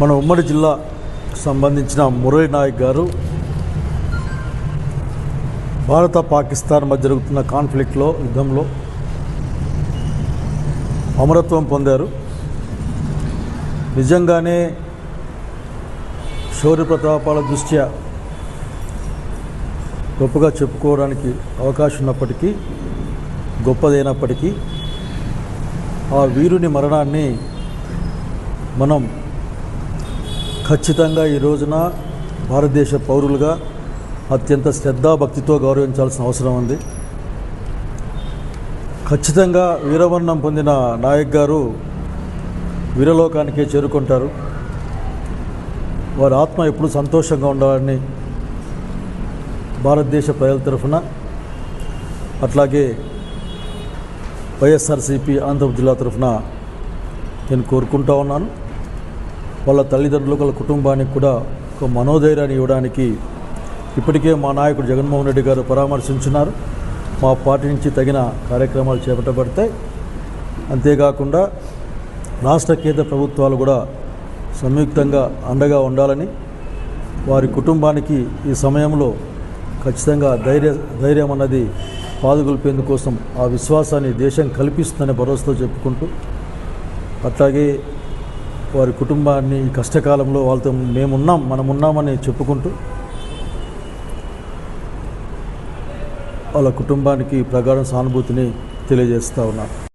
మన ఉమ్మడి జిల్లా సంబంధించిన మురళి నాయక్ గారు భారత పాకిస్తాన్ మధ్య జరుగుతున్న కాన్ఫ్లిక్ట్లో యుద్ధంలో అమరత్వం పొందారు. నిజంగానే శౌర్య ప్రతాపాల దృష్ట్యా గొప్పగా చెప్పుకోవడానికి అవకాశం ఉన్నప్పటికీ గొప్పదైనప్పటికీ ఆ వీరుని మరణాన్ని మనం ఖచ్చితంగా ఈ రోజున భారతదేశ పౌరులుగా అత్యంత శ్రద్ధాభక్తితో గౌరవించాల్సిన అవసరం ఉంది. ఖచ్చితంగా వీరవర్ణం పొందిన నాయక్ గారు వీరలోకానికే చేరుకుంటారు. వారి ఆత్మ ఎప్పుడు సంతోషంగా ఉండాలని భారతదేశ ప్రజల తరఫున అట్లాగే వైఎస్ఆర్సీపీ ఆంధ్రప్రదేశ్ జిల్లా తరఫున నేను కోరుకుంటా ఉన్నాను. వాళ్ళ తల్లిదండ్రులకు వాళ్ళ కుటుంబానికి కూడా ఒక మనోధైర్యాన్ని ఇవ్వడానికి ఇప్పటికే మా నాయకుడు జగన్మోహన్ రెడ్డి గారు పరామర్శించున్నారు. మా పార్టీ నుంచి తగిన కార్యక్రమాలు చేపట్టబడతాయి. అంతేకాకుండా రాష్ట్ర కేంద్ర ప్రభుత్వాలు కూడా సంయుక్తంగా అండగా ఉండాలని వారి కుటుంబానికి ఈ సమయంలో ఖచ్చితంగా ధైర్య ధైర్యం అన్నది పాదుగొల్పేందుకోసం ఆ విశ్వాసాన్ని దేశం కల్పిస్తుందనే భరోసాతో చెప్పుకుంటూ అట్లాగే వారి కుటుంబాన్ని ఈ కష్టకాలంలో వాళ్ళతో మేమున్నాం మనం ఉన్నామని చెప్పుకుంటూ వాళ్ళ కుటుంబానికి ప్రగాఢ సానుభూతిని తెలియజేస్తూ ఉన్నాను